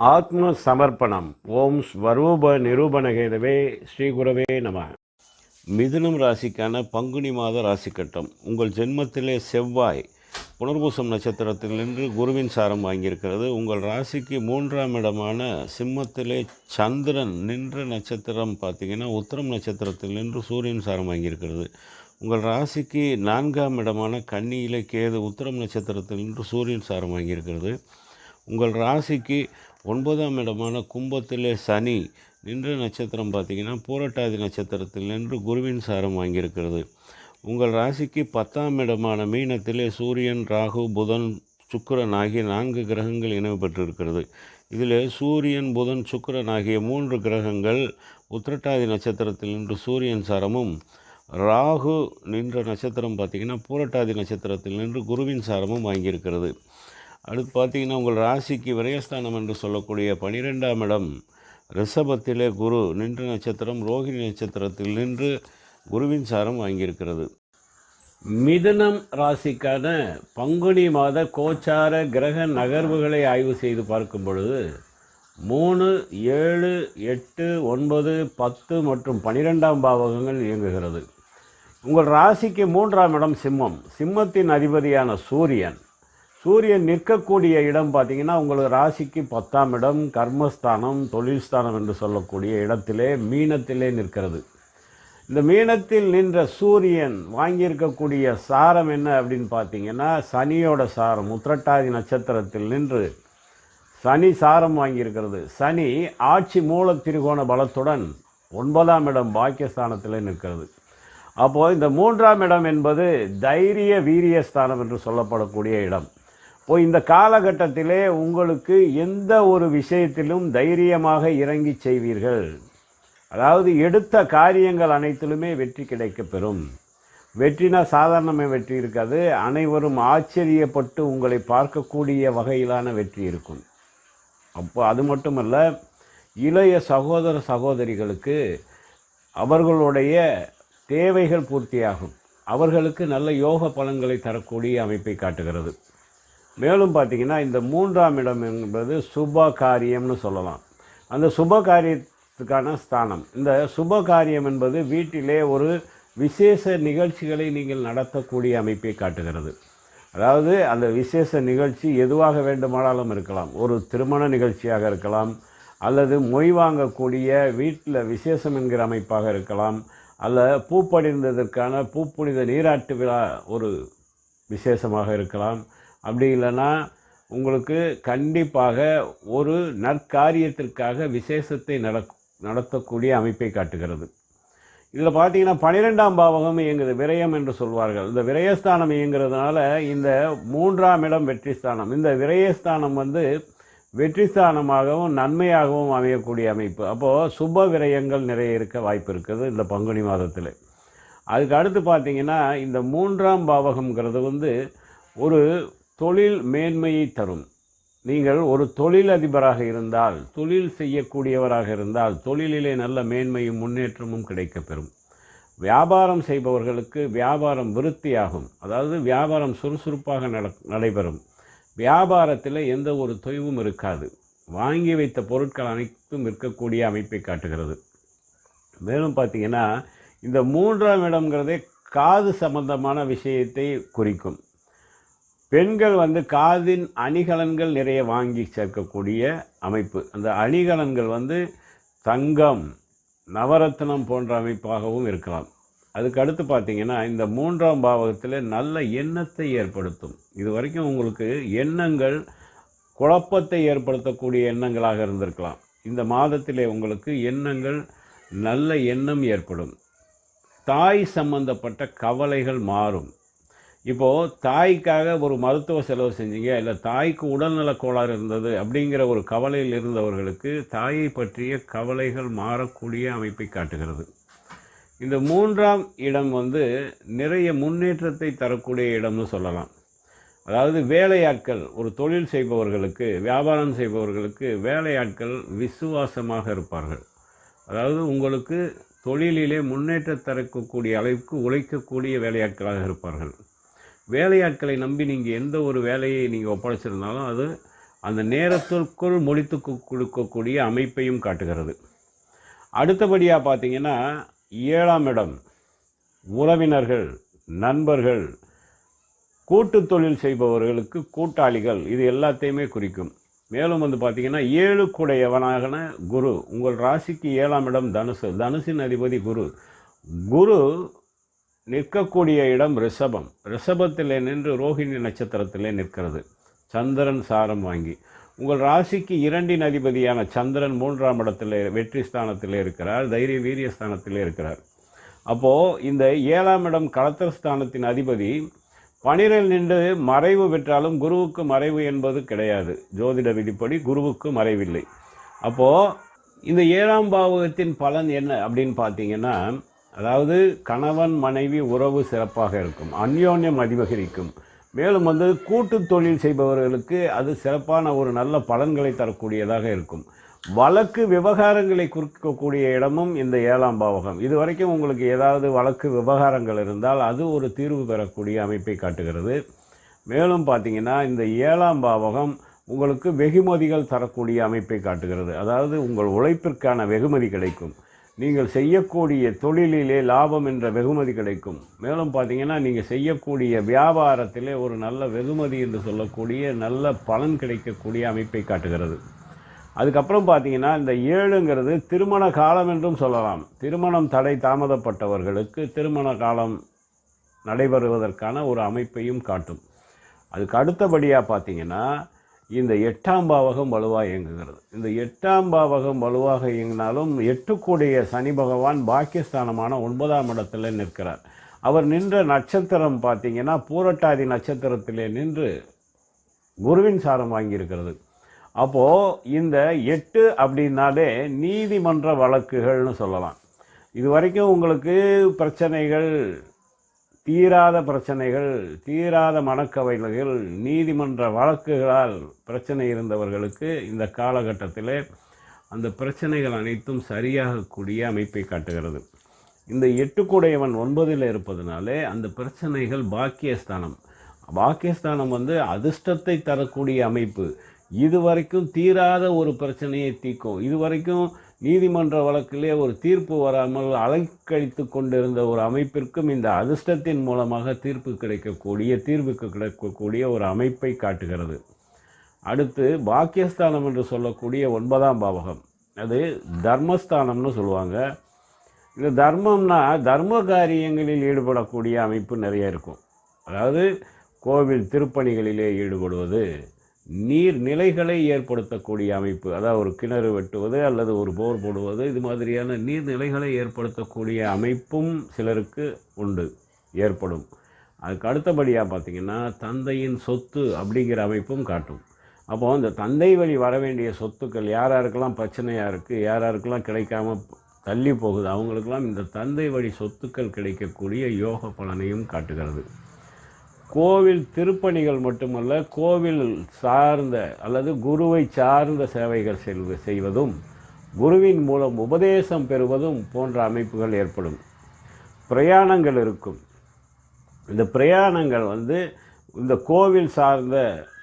ஆத்ம சமர்ப்பணம் ஓம் ஸ்வரூப நிரூபணகேதவே ஸ்ரீ குரவே நம. மிதுனம் ராசிக்கான பங்குனி மாத ராசி கட்டம் உங்கள் ஜென்மத்திலே செவ்வாய் புனர்பூசம் நட்சத்திரத்திலிருந்து குருவின் சாரம் வாங்கியிருக்கிறது. உங்கள் ராசிக்கு மூன்றாம் இடமான சிம்மத்திலே சந்திரன் நின்ற நட்சத்திரம் பார்த்தீங்கன்னா உத்தரம் நட்சத்திரத்தில் நின்று சூரியன் சாரம் வாங்கியிருக்கிறது. உங்கள் ராசிக்கு நான்காம் இடமான கன்னியிலே கேது உத்தரம் நட்சத்திரத்தில் நின்று சூரியன் சாரம் வாங்கியிருக்கிறது. உங்கள் ராசிக்கு ஒன்பதாம் இடமான கும்பத்திலே சனி நின்ற நட்சத்திரம் பார்த்தீங்கன்னா பூரட்டாதி நட்சத்திரத்தில் நின்று குருவின் சாரம் வாங்கியிருக்கிறது. உங்கள் ராசிக்கு பத்தாம் இடமான மீனத்திலே சூரியன் ராகு புதன் சுக்கரன் ஆகிய நான்கு கிரகங்கள் இணைவு பெற்றிருக்கிறது. இதில் சூரியன் புதன் சுக்கரன் ஆகிய மூன்று கிரகங்கள் உத்திரட்டாதி நட்சத்திரத்தில் நின்று சூரியன் சாரமும் ராகு நின்ற நட்சத்திரம் பார்த்திங்கன்னா பூரட்டாதி நட்சத்திரத்தில் நின்று குருவின் சாரமும் வாங்கியிருக்கிறது. அடுத்து பார்த்தீங்கன்னா உங்கள் ராசிக்கு விரயஸ்தானம் என்று சொல்லக்கூடிய பனிரெண்டாம் இடம் ரிஷபத்திலே குரு நின்று நட்சத்திரம் ரோகிணி நட்சத்திரத்தில் நின்று குருவின் சாரம் வாங்கியிருக்கிறது. மிதுனம் ராசிக்கான பங்குனி மாத கோச்சார கிரக நகர்வுகளை ஆய்வு செய்து பார்க்கும் பொழுது மூணு ஏழு எட்டு ஒன்பது பத்து மற்றும் பனிரெண்டாம் பாவகங்கள் இயங்குகிறது. உங்கள் ராசிக்கு மூன்றாம் இடம் சிம்மம். சிம்மத்தின் அதிபதியான சூரியன். சூரியன் நிற்கக்கூடிய இடம் பார்த்தீங்கன்னா உங்களுக்கு ராசிக்கு பத்தாம் இடம் கர்மஸ்தானம் தொழில் ஸ்தானம் என்று சொல்லக்கூடிய இடத்திலே மீனத்திலே நிற்கிறது. இந்த மீனத்தில் நின்ற சூரியன் வாங்கியிருக்கக்கூடிய சாரம் என்ன அப்படின்னு பார்த்தீங்கன்னா சனியோட சாரம் உத்திரட்டாதி நட்சத்திரத்தில் நின்று சனி சாரம் வாங்கியிருக்கிறது. சனி ஆட்சி மூல திரிகோண பலத்துடன் ஒன்பதாம் இடம் பாக்கியஸ்தானத்தில் நிற்கிறது. அப்போது இந்த மூன்றாம் இடம் என்பது தைரிய வீரியஸ்தானம் என்று சொல்லப்படக்கூடிய இடம். இப்போ இந்த காலகட்டத்திலே உங்களுக்கு எந்த ஒரு விஷயத்திலும் தைரியமாக இறங்கி செய்வீர்கள். அதாவது எடுத்த காரியங்கள் அனைத்திலுமே வெற்றி கிடைக்கப்பெறும் வெற்றினா சாதாரணமாக வெற்றி இருக்காது. அனைவரும் ஆச்சரியப்பட்டு உங்களை பார்க்கக்கூடிய வகையிலான வெற்றி இருக்கும். அப்போ அது மட்டுமல்ல இளைய சகோதர சகோதரிகளுக்கு அவர்களுடைய தேவைகள் பூர்த்தியாகும். அவர்களுக்கு நல்ல யோக பலன்களை தரக்கூடிய அமைப்பை காட்டுகிறது. மேலும் பார்த்தீங்கன்னா இந்த மூன்றாம் இடம் என்பது சுப காரியம்னு சொல்லலாம். அந்த சுப காரியத்துக்கான ஸ்தானம். இந்த சுப காரியம் என்பது வீட்டிலே ஒரு விசேஷ நிகழ்ச்சிகளை நீங்கள் நடத்தக்கூடிய அமைப்பை காட்டுகிறது. அதாவது அந்த விசேஷ நிகழ்ச்சி எதுவாக வேண்டுமானாலும் இருக்கலாம். ஒரு திருமண நிகழ்ச்சியாக இருக்கலாம் அல்லது மொய் வாங்கக்கூடிய வீட்டில் விசேஷம் என்கிற அமைப்பாக இருக்கலாம் அல்ல பூப்படிந்ததற்கான பூப்புனித நீராட்டு விழா ஒரு விசேஷமாக இருக்கலாம் அப்படி இல்லைன்னா உங்களுக்கு கண்டிப்பாக ஒரு நற்காரியத்திற்காக விசேஷத்தை நட நடத்தக்கூடிய அமைப்பை காட்டுகிறது. இதில் பார்த்தீங்கன்னா பனிரெண்டாம் பாவகம் இயங்குது விரயம் என்று சொல்வார்கள். இந்த விரயஸ்தானம் இயங்குறதுனால இந்த மூன்றாம் இடம் வெற்றி ஸ்தானம் இந்த விரயஸ்தானம் வந்து வெற்றி ஸ்தானமாகவும் நன்மையாகவும் அமையக்கூடிய அமைப்பு. அப்போது சுப விரயங்கள் நிறைய இருக்க வாய்ப்பு இருக்குது இந்த பங்குனி மாதத்தில். அதுக்கு அடுத்து பார்த்தீங்கன்னா இந்த மூன்றாம் பாவகம்ங்கிறது வந்து ஒரு தொழில் மேன்மையை தரும். நீங்கள் ஒரு தொழிலதிபராக இருந்தால் தொழில் செய்யக்கூடியவராக இருந்தால் தொழிலிலே நல்ல மேன்மையும் முன்னேற்றமும் கிடைக்கப்பெறும். வியாபாரம் செய்பவர்களுக்கு வியாபாரம் விருத்தியாகும். அதாவது வியாபாரம் சுறுசுறுப்பாக நட நடைபெறும். வியாபாரத்தில் எந்த ஒரு தொய்வும் இருக்காது. வாங்கி வைத்த பொருட்கள் அனைத்தும் விற்கக்கூடிய அமைப்பை காட்டுகிறது. மேலும் பார்த்தீங்கன்னா இந்த மூன்றாம் இடம்ங்கிறதே காது சம்பந்தமான விஷயத்தை குறிக்கும். பெண்கள் வந்து காதின் அணிகலன்கள் நிறைய வாங்கி சேர்க்கக்கூடிய அமைப்பு. அந்த அணிகலன்கள் வந்து தங்கம் நவரத்னம் போன்ற அமைப்பாகவும் இருக்கலாம். அதுக்கு அடுத்து பார்த்தீங்கன்னா இந்த மூன்றாம் பாவகத்தில் நல்ல எண்ணத்தை ஏற்படுத்தும். இது வரைக்கும் உங்களுக்கு எண்ணங்கள் குழப்பத்தை ஏற்படுத்தக்கூடிய எண்ணங்களாக இருந்திருக்கலாம். இந்த மாதத்திலே உங்களுக்கு எண்ணங்கள் நல்ல எண்ணம் ஏற்படும். தாய் சம்பந்தப்பட்ட கவலைகள் மாறும். இப்போது தாய்க்காக ஒரு மருத்துவ செலவு செஞ்சீங்க இல்லை தாய்க்கு உடல்நலக் கோளாறு இருந்தது அப்படிங்கிற ஒரு கவலையில் இருந்தவர்களுக்கு தாயை பற்றிய கவலைகள் மாறக்கூடிய அமைப்பை காட்டுகிறது. இந்த மூன்றாம் இடம் வந்து நிறைய முன்னேற்றத்தை தரக்கூடிய இடம்னு சொல்லலாம். அதாவது வேலையாட்கள் ஒரு தொழில் செய்பவர்களுக்கு வியாபாரம் செய்பவர்களுக்கு வேலையாட்கள் விசுவாசமாக இருப்பார்கள். அதாவது உங்களுக்கு தொழிலிலே முன்னேற்றம் தரக்கூடிய அளவுக்கு உழைக்கக்கூடிய வேலையாட்களாக இருப்பார்கள். வேலையாட்களை நம்பி நீங்கள் எந்த ஒரு வேலையை நீங்கள் ஒப்படைச்சிருந்தாலும் அது அந்த நேரத்திற்குள் முடித்து கொடுக்கக்கூடிய அமைப்பையும் காட்டுகிறது. அடுத்தபடியாக பார்த்தீங்கன்னா ஏழாம் இடம் உறவினர்கள் நண்பர்கள் கூட்டு தொழில் செய்பவர்களுக்கு கூட்டாளிகள் இது எல்லாத்தையுமே குறிக்கும். மேலும் வந்து பார்த்திங்கன்னா ஏழு குடையவனாகன குரு உங்கள் ராசிக்கு ஏழாம் இடம் தனுசு தனுசின் அதிபதி குரு. குரு நிற்கக்கூடிய இடம் ரிஷபம். ரிஷபத்திலே நின்று ரோஹிணி நட்சத்திரத்திலே நிற்கிறது. சந்திரன் சாரம் வாங்கி. உங்கள் ராசிக்கு இரண்டின் அதிபதியான சந்திரன் மூன்றாம் இடத்தில் வெற்றி ஸ்தானத்தில் இருக்கிறார் தைரிய வீரிய ஸ்தானத்தில் இருக்கிறார். அப்போது இந்த ஏழாம் இடம் களத்தர் ஸ்தானத்தின் அதிபதி பனிரில் நின்று மறைவு பெற்றாலும் குருவுக்கு மறைவு என்பது கிடையாது. ஜோதிட விதிப்படி குருவுக்கு மறைவில்லை. அப்போது இந்த ஏழாம் பாவகத்தின் பலன் என்ன அப்படின்னு பார்த்தீங்கன்னா அதாவது கணவன் மனைவி உறவு சிறப்பாக இருக்கும். அந்யோன்யம் அதிகரிக்கும் மேலும் வந்து கூட்டு தொழில் செய்பவர்களுக்கு அது சிறப்பான ஒரு நல்ல பலன்களை தரக்கூடியதாக இருக்கும். வழக்கு விவகாரங்களை குறிக்கக்கூடிய இடமும் இந்த ஏழாம் பாவகம். இது வரைக்கும் உங்களுக்கு ஏதாவது வழக்கு விவகாரங்கள் இருந்தால் அது ஒரு தீர்வு பெறக்கூடிய அமைப்பை காட்டுகிறது. மேலும் பார்த்தீங்கன்னா இந்த ஏழாம் பாவகம் உங்களுக்கு வெகுமதிகள் தரக்கூடிய அமைப்பை காட்டுகிறது. அதாவது உங்கள் உழைப்பிற்கான வெகுமதி கிடைக்கும். நீங்கள் செய்யக்கூடிய தொழிலிலே லாபம் என்ற வெகுமதி கிடைக்கும். மேலும் பார்த்தீங்கன்னா நீங்கள் செய்யக்கூடிய வியாபாரத்திலே ஒரு நல்ல வெகுமதி என்று சொல்லக்கூடிய நல்ல பலன் கிடைக்கக்கூடிய அமைப்பை காட்டுகிறது. அதுக்கப்புறம் பார்த்தீங்கன்னா இந்த ஏழுங்கிறது திருமண காலம் என்றும் சொல்லலாம். திருமணம் தடை தாமதப்பட்டவர்களுக்கு திருமண காலம் நடைபெறுவதற்கான ஒரு அமைப்பையும் காட்டும். அதுக்கு அடுத்தபடியாக பார்த்தீங்கன்னா இந்த எட்டாம் பாவகம் வலுவாக இயங்குகிறது. இந்த எட்டாம் பாவகம் வலுவாக இயங்கினாலும் எட்டுக்கூடிய சனி பகவான் பாக்கியஸ்தானமான ஒன்பதாம் இடத்துல நிற்கிறார். அவர் நின்ற நட்சத்திரம் பார்த்தீங்கன்னா பூரட்டாதி நட்சத்திரத்திலே நின்று குருவின் சாரம் வாங்கியிருக்கிறது. அப்போது இந்த எட்டு அப்படின்னாலே நீதிமன்ற வழக்குகள்னு சொல்லலாம். இது வரைக்கும் உங்களுக்கு பிரச்சனைகள் தீராத பிரச்சனைகள் தீராத மனக்கவலைகள் நீதிமன்ற வழக்குகளால் பிரச்சனை இருந்தவர்களுக்கு இந்த காலகட்டத்தில் அந்த பிரச்சனைகள் அனைத்தும் சரியாகக்கூடிய அமைப்பை காட்டுகிறது. இந்த எட்டுக்குடையவன் ஒன்பதில் இருப்பதனாலே அந்த பிரச்சனைகள் பாக்கியஸ்தானம். பாக்கியஸ்தானம் வந்து அதிர்ஷ்டத்தை தரக்கூடிய அமைப்பு. இதுவரைக்கும் தீராத ஒரு பிரச்சனையை தீக்கும் இதுவரைக்கும் நீதிமன்ற வழக்கிலே ஒரு தீர்ப்பு வராமல் அலைக்கழித்து கொண்டிருந்த ஒரு அமைப்பிற்கும் இந்த அதிர்ஷ்டத்தின் மூலமாக தீர்ப்பு கிடைக்கக்கூடிய தீர்வுக்கு கிடைக்கக்கூடிய ஒரு அமைப்பை காட்டுகிறது. அடுத்து பாக்கியஸ்தானம் என்று சொல்லக்கூடிய ஒன்பதாம் பாவகம். அது தர்மஸ்தானம்னு சொல்லுவாங்க. இந்த தர்மம்னா தர்ம காரியங்களில் ஈடுபடக்கூடிய அமைப்பு நிறைய இருக்கும். அதாவது கோவில் திருப்பணிகளிலே ஈடுபடுவது நீர் நிலைகளை ஏற்படுத்தக்கூடிய அமைப்பு அதாவது ஒரு கிணறு வெட்டுவது அல்லது ஒரு போர் போடுவது இது மாதிரியான நீர்நிலைகளை ஏற்படுத்தக்கூடிய அமைப்பும் சிலருக்கு உண்டு ஏற்படும். அதுக்கு அடுத்தபடியாக பார்த்தீங்கன்னா தந்தையின் சொத்து அப்படிங்கிற அமைப்பும் காட்டும். அப்போது இந்த தந்தை வழி வர வேண்டிய சொத்துக்கள் யார் யாருக்கெல்லாம் பிரச்சனையாக இருக்குது யார் யாருக்கெல்லாம் கிடைக்காம தள்ளி போகுது அவங்களுக்கெல்லாம் இந்த தந்தை வழி சொத்துக்கள் கிடைக்கக்கூடிய யோக பலனையும் காட்டுகிறது. கோவில் திருப்பணிகள் மட்டுமல்ல கோவில் சார்ந்த அல்லது குருவை சார்ந்த சேவைகள் செல்வ செய்வதும் குருவின் மூலம் உபதேசம் பெறுவதும் போன்ற அமைப்புகள் ஏற்படும். பிரயாணங்கள் இருக்கும். இந்த பிரயாணங்கள் வந்து இந்த கோவில் சார்ந்த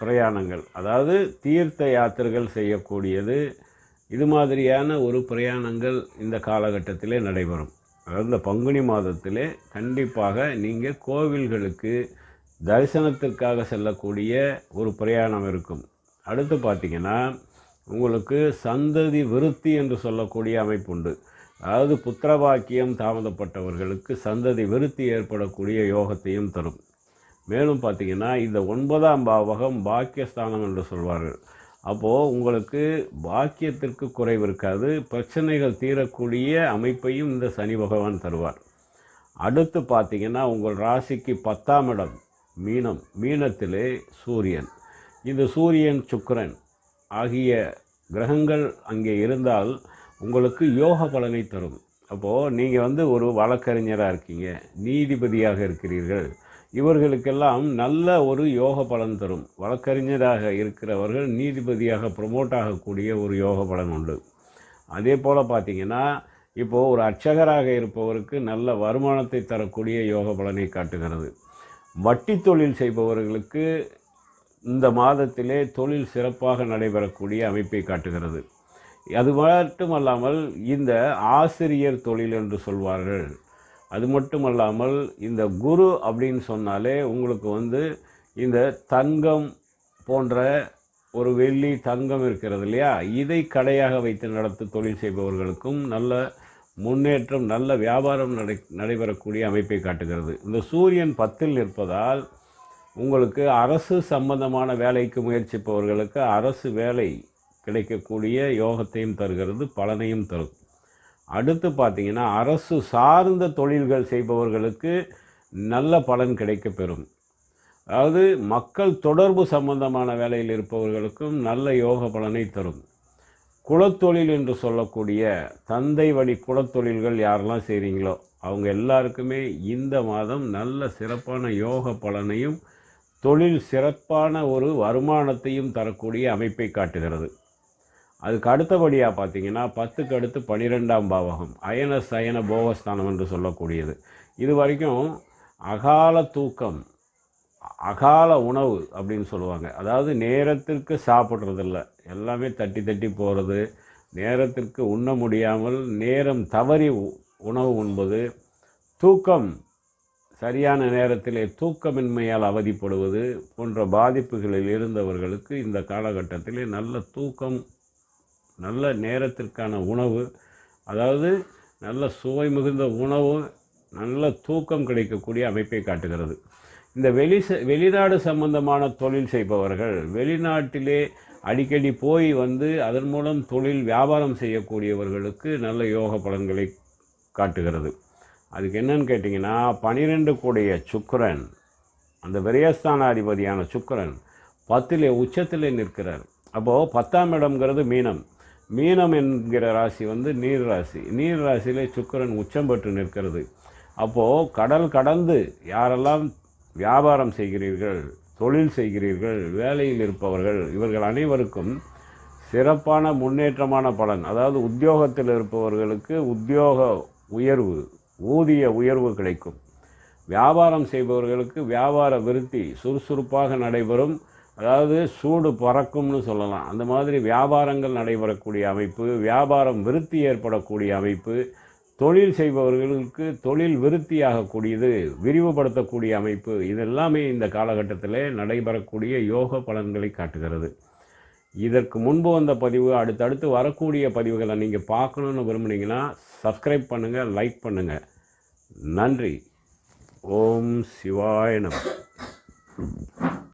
பிரயாணங்கள் அதாவது தீர்த்த யாத்திரைகள் செய்யக்கூடியது இது மாதிரியான ஒரு பிரயாணங்கள் இந்த காலகட்டத்திலே நடைபெறும். அதாவது இந்த பங்குனி மாதத்திலே கண்டிப்பாக நீங்கள் கோவில்களுக்கு தரிசனத்திற்காக செல்லக்கூடிய ஒரு பிரயாணம் இருக்கும். அடுத்து பார்த்தீங்கன்னா உங்களுக்கு சந்ததி விருத்தி என்று சொல்லக்கூடிய அமைப்பு உண்டு அதாவது புத்திரபாக்கியம் தாமதப்பட்டவர்களுக்கு சந்ததி விருத்தி ஏற்படக்கூடிய யோகத்தையும் தரும். மேலும் பார்த்தீங்கன்னா இந்த ஒன்பதாம் பாவகம் பாக்கியஸ்தானம் என்று சொல்வார்கள். அப்போது உங்களுக்கு பாக்கியத்திற்கு குறைவு இருக்காது. பிரச்சனைகள் தீரக்கூடிய அமைப்பையும் இந்த சனி பகவான் தருவார். அடுத்து பார்த்தீங்கன்னா உங்கள் ராசிக்கு பத்தாம் இடம். மீனம் மீனத்திலே சூரியன். இந்த சூரியன் சுக்கரன் ஆகிய கிரகங்கள் அங்கே இருந்தால் உங்களுக்கு யோக பலனை தரும். அப்போது நீங்கள் வந்து ஒரு வழக்கறிஞராக இருக்கீங்க நீதிபதியாக இருக்கிறீர்கள். இவர்களுக்கெல்லாம் நல்ல ஒரு யோக பலன் தரும். வழக்கறிஞராக இருக்கிறவர்கள் நீதிபதியாக ப்ரொமோட் ஆகக்கூடிய ஒரு யோக பலன் உண்டு. அதே போல் பார்த்தீங்கன்னா இப்போது ஒரு அர்ச்சகராக இருப்பவருக்கு நல்ல வருமானத்தை தரக்கூடிய யோக பலனை காட்டுகிறது. வட்டி தொழில் செய்பவர்களுக்கு இந்த மாதத்திலே தொழில் சிறப்பாக நடைபெறக்கூடிய அமைப்பை காட்டுகிறது. அது மட்டுமல்லாமல் இந்த ஆசிரியர் தொழில் என்று சொல்வார்கள். அது மட்டுமல்லாமல் இந்த குரு அப்படின்னு சொன்னாலே உங்களுக்கு வந்து இந்த தங்கம் போன்ற ஒரு வெள்ளி தங்கம் இருக்கிறது இல்லையா? இதை கடையாக வைத்து நடத்து தொழில் செய்பவர்களுக்கும் நல்ல முன்னேற்றம் நல்ல வியாபாரம் நடை நடைபெறக்கூடிய அமைப்பை காட்டுகிறது. இந்த சூரியன் பத்தில் இருப்பதால் உங்களுக்கு அரசு சம்பந்தமான வேலைக்கு முயற்சிப்பவர்களுக்கு அரசு வேலை கிடைக்கக்கூடிய யோகத்தையும் தருகிறது பலனையும் தரும். அடுத்து பார்த்தீங்கன்னா அரசு சார்ந்த தொழில்கள் செய்பவர்களுக்கு நல்ல பலன் கிடைக்கப்பெறும் அதாவது மக்கள் தொடர்பு சம்பந்தமான வேலையில் இருப்பவர்களுக்கும் நல்ல யோக பலனை தரும். குலத்தொழில் என்று சொல்லக்கூடிய தந்தை வழி குலத்தொழில்கள் யாரெல்லாம் செய்கிறீங்களோ அவங்க எல்லாருக்குமே இந்த மாதம் நல்ல சிறப்பான யோக பலனையும் தொழில் சிறப்பான ஒரு வருமானத்தையும் தரக்கூடிய அமைப்பை காட்டுகிறது. அதுக்கு அடுத்தபடியாக பார்த்தீங்கன்னா பத்துக்கு அடுத்து பனிரெண்டாம் பாவகம் அயன சயன போகஸ்தானம் என்று சொல்லக்கூடியது. இது வரைக்கும் அகால தூக்கம் அகால உணவு அப்படின்னு சொல்லுவாங்க. அதாவது நேரத்திற்கு சாப்பிட்றதில்ல. எல்லாமே தட்டி தட்டி போகிறது நேரத்திற்கு உண்ண முடியாமல் நேரம் தவறி உ- உணவு உண்பது தூக்கம் சரியான நேரத்திலே தூக்கமின்மையால் அவதிப்படுவது போன்ற பாதிப்புகளில் இருந்தவர்களுக்கு இந்த காலகட்டத்திலே நல்ல தூக்கம் நல்ல நேரத்திற்கான உணவு அதாவது நல்ல சுவை மிகுந்த உணவு நல்ல தூக்கம் கிடைக்கக்கூடிய அமைப்பை காட்டுகிறது. இந்த வெளி வெளிநாடு சம்பந்தமான தொழில் செய்பவர்கள் வெளிநாட்டிலே அடிக்கடி போய் வந்து அதன் மூலம் தொழில் வியாபாரம் செய்யக்கூடியவர்களுக்கு நல்ல யோக பலன்களை காட்டுகிறது. அதுக்கு என்னன்னு கேட்டிங்கன்னா பனிரெண்டு கூடிய சுக்கிரன் அந்த விரயஸ்தானாதிபதியான சுக்கரன் பத்திலே உச்சத்திலே நிற்கிறார். அப்போது பத்தாம் இடம்ங்கிறது மீனம். மீனம் என்கிற ராசி வந்து நீர் ராசி. நீர் ராசியிலே சுக்கிரன் உச்சம் பெற்று நிற்கிறது. அப்போது கடல் கடந்து யாரெல்லாம் வியாபாரம் செய்கிறீர்கள் தொழில் செய்கிறீர்கள் வேலையில் இருப்பவர்கள் இவர்கள் அனைவருக்கும் சிறப்பான முன்னேற்றமான பலன். அதாவது உத்தியோகத்தில் இருப்பவர்களுக்கு உத்தியோக உயர்வு ஊதிய உயர்வு கிடைக்கும். வியாபாரம் செய்பவர்களுக்கு வியாபார விருத்தி சுறுசுறுப்பாக நடைபெறும். அதாவது சூடு பறக்கும்னு சொல்லலாம். அந்த மாதிரி வியாபாரங்கள் நடைபெறக்கூடிய அமைப்பு வியாபாரம் விருத்தி ஏற்படக்கூடிய அமைப்பு தொழில் செய்பவர்களுக்கு தொழில் விருத்தியாகக்கூடியது விரிவுபடுத்தக்கூடிய அமைப்பு இதெல்லாமே இந்த காலகட்டத்தில் நடைபெறக்கூடிய யோக பலன்களை காட்டுகிறது. இதற்கு முன்பு வந்த பதிவு அடுத்தடுத்து வரக்கூடிய பதிவுகளை நீங்கள் பார்க்கணுன்னு விரும்புனீங்கன்னா சப்ஸ்கிரைப் பண்ணுங்கள் லைக் பண்ணுங்கள் நன்றி. ஓம் சிவாய நம.